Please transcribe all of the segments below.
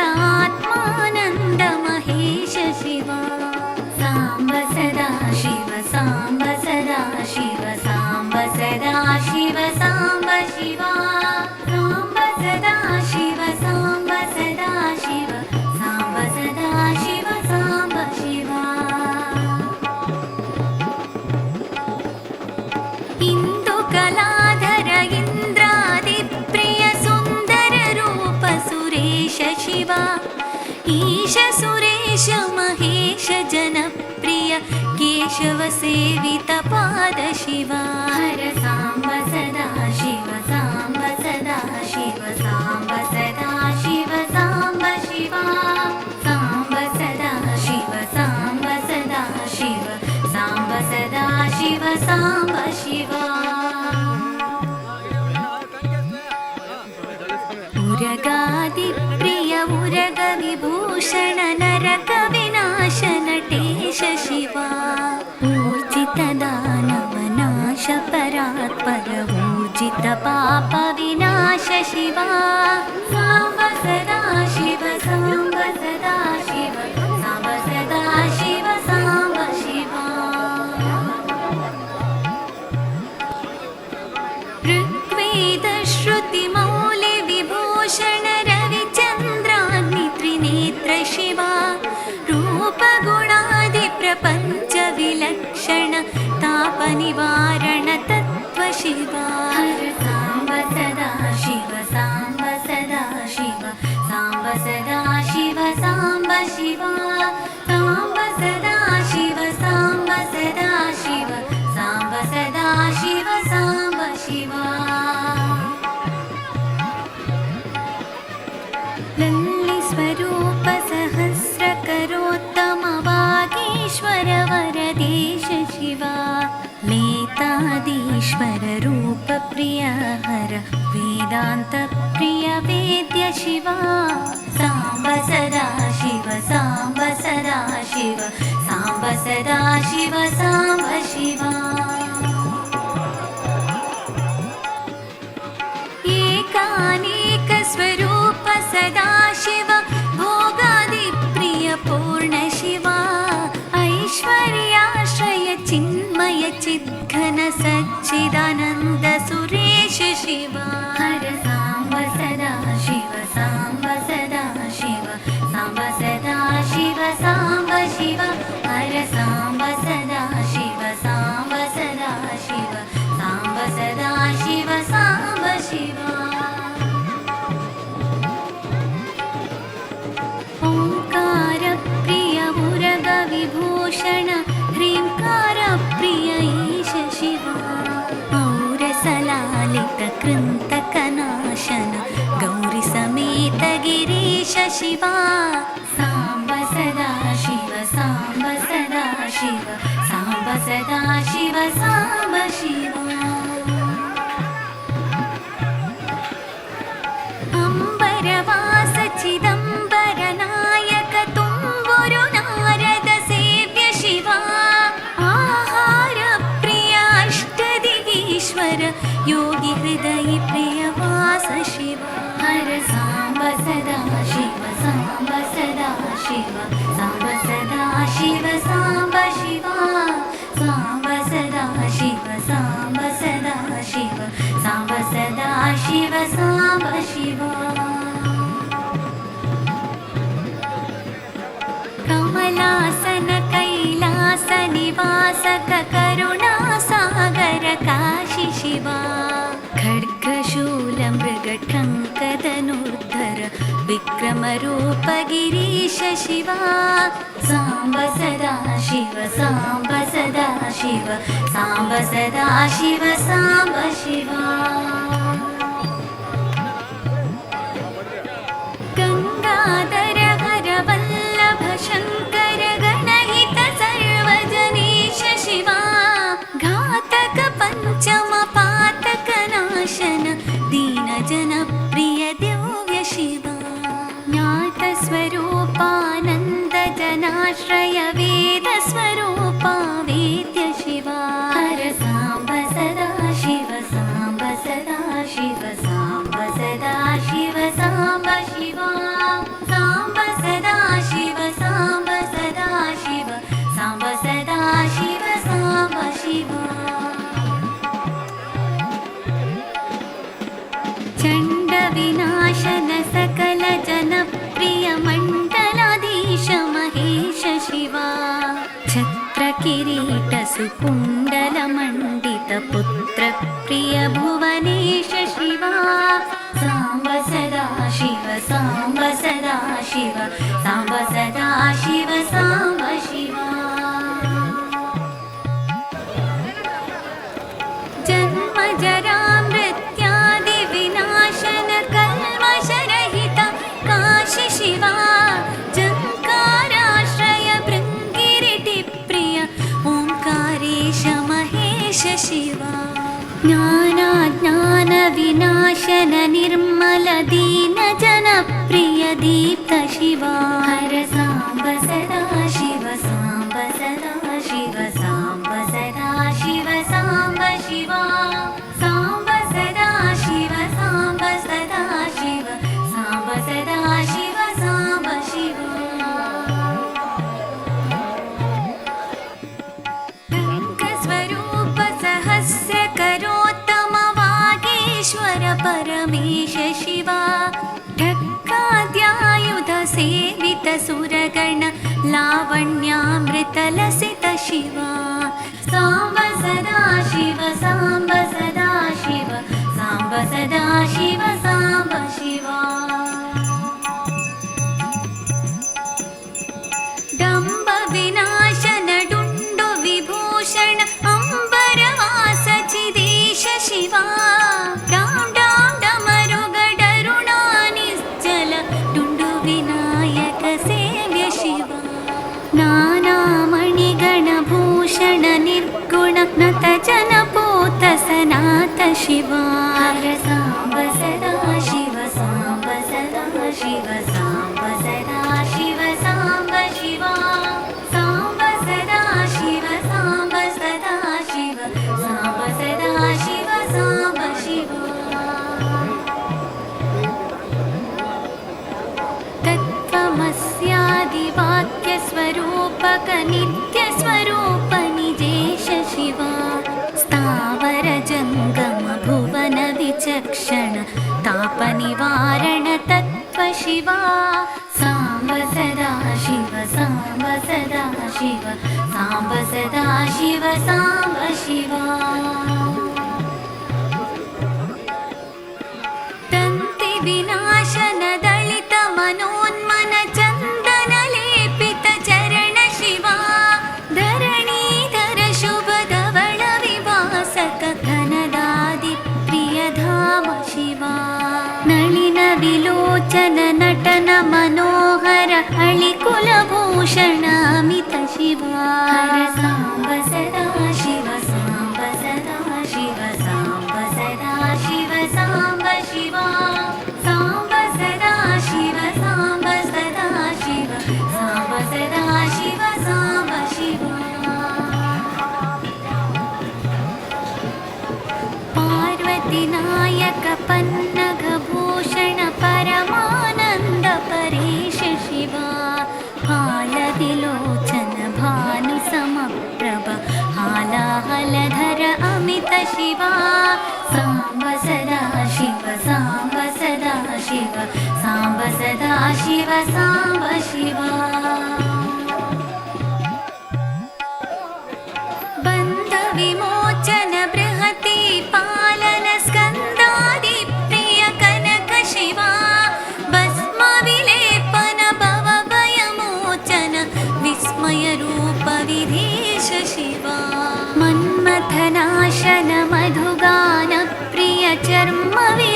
रा केशव सेवित पाद शिवा। हर शिवा। साम्ब सदा शिव साम्ब सदा शिव साम्ब सदा शिव साम्ब शिवा। ऋग्वेदश्रुतिमौलिविभूषण रविचन्द्राग्नित्रिनेत्र शिवा। रूपगुणादिप्रपञ्चविलक्षण तापनिवारण तत्त्व सदा शिव साम्ब शिवा। साम्ब सदा शिव साम्ब सदा शिव। साम्ब सदा शिव साम्ब शिवा। लल्लिस्वरूप सहस्रकरोत्तमवागीश्वर वरदेश शिवा। लेतादीश्वर रूप प्रिय हर वेदान्त प्रिय वेद्य शिवा साम्ब सदा शिव साम्ब सदा शिव साम्ब सदा शिव साम्ब शिवा एकानेकस्वरूप सदा शिव भोगादिप्रिय पूर्ण शिवा ऐश्वर्याश्रय चिन्मय चिद्घन सच्चिदानन्द सुरेश शिवा हर शिवा साम्ब सदा शिव साम्ब सदा शिव साम्ब सदा शिव साम्ब शिवा। अम्बरवास चिदम्बरनायक तुम्बुरु नारद सेव्य शिवा आहार प्रिय अष्टदिगीश्वर योगि हृदय प्रिय वास शिवा। हर साम्ब सदा शिव साम्ब सदा शिव साम्ब शिवा साम्ब सदा शिव साम्ब सदा शिव साम्ब सदा शिव साम्ब शिवा। कमलासन कैलासनिवासक करुणासागर काशि शिवा। खड्गशूलमृगटङ्कदनुर्धर विक्रमरूप गिरीश शिवा साम्ब सदा शिव साम्ब सदा शिव साम्ब सदा शिव साम्ब शिवा वेदस्वरूपानन्दजनाश्रय वेदस्वरूपा वेद्य शिवा। हर साम्ब सदा शिव साम्ब सदा शिव साम्ब सदा शिव साम्ब शिवा। साम्ब सदा शिव साम्ब सदा शिव साम्ब सदा शिव साम्ब शिवा। चण्डविनाशन छत्रकिरीट सुकुण्डलमण्डित पुत्रप्रिय भुवनेश शिवा। साम्ब सदा शिव साम्ब सदा शिव साम्ब सदा शिव साम्ब शिवा। जन्म जरा दीप्त शिवा हर साम्ब सदा शिव साम्ब सदा शिव साम्ब सदा शिव साम्ब शिवा साम्ब सदा शिव साम्ब सदा शिव साम्ब सदा शिव साम्ब शिवा स्वरूप सहस्र करोत्तम वागीश्वर परमेश शिवा ढक्काद्यायुध सेवित सुरगण लावण्यामृतलसित शिवा। साम्ब सदा शिव साम्ब सदा शिव साम्ब सदा शिव साम्ब शिवा सनात शिवा साम्ब सदा शिव साम्ब सदा शिव साम्ब सदा शिव साम्ब शिवा साम्ब सदा शिव साम्ब सदा शिव साम्ब सदा शिव साम्ब शिवा तत्त्वमस्यादिवाक्यस्वरूपक तापनिवारण तत्त्व शिवा सदा शिव साम्ब सदा शिव साम्ब सदा शिव साम्ब शिवा। दन्ति विनाशन साम्ब सदा शिव साम्ब सदा शिव साम्ब शिवा। बन्धविमोचन बृहति पालन स्कन्दादि प्रिय कनक शिवा। भस्म विलेपन भव भयमोचन विस्मय रूप विधीश शिवा। मन्मथनाशन मधुगान प्रिय चर्म विलेपन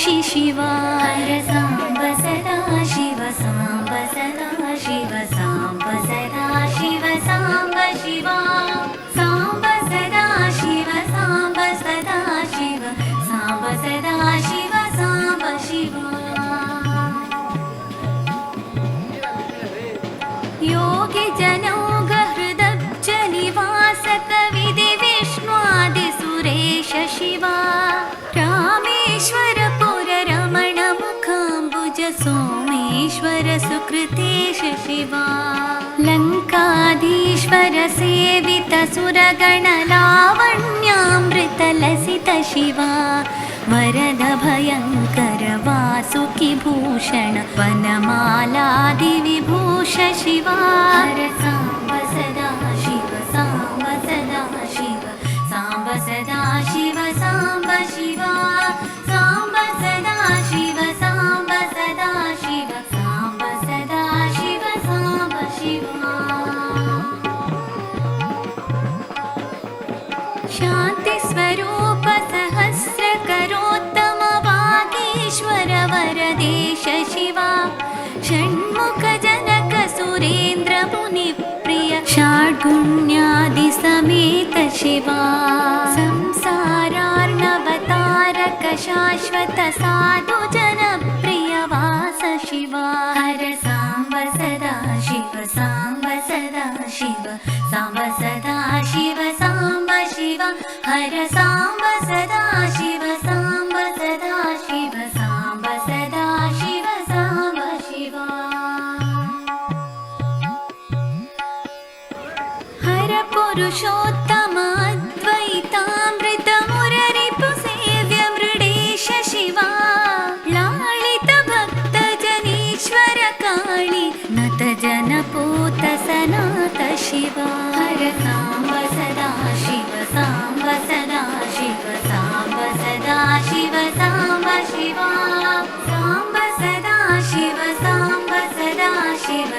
साक्षि शिवार सांब सदा शिव, सांब सदा शिव, सांब सदा शिव, सांब शिवा। सांब सदा शिव, सांब सदा शिव, सांब सदा शिव, सांब शिवा। योगिजन शिवा। लङ्काधीश्वर सेवित सुरगणलावण्यामृतलसित शिवा। वरद भयङ्कर वासुकि भूषण वनमालादिविभूष शिवा। हर साम्ब सदा शान्तिस्वरूप सहस्रकरोत्तम वागीश्वर वरदेश शिवा षण्मुख जनक सुरेन्द्र मुनिप्रिय षाड्गुण्यादिसमेत शिवा संसारार्णवतारक शाश्वत शिवा हर साम्ब सदा शिव साम्ब सदा शिव साम्ब सदा साम्ब सदा शिव साम्ब सदा शिव साम्ब सदा शिव साम्ब शिवा हर पुरुषोत्तम अद्वैतामृत मुररिपु सेव्य मृडेश शिवा लालित भक्त जनीश्वर काळि नत जनपूत सनात शिवा हर साम्ब सदा साम्ब सदा शिव साम्ब सदा शिव साम्ब शिवा। साम्ब सदा शिव साम्ब सदा शिव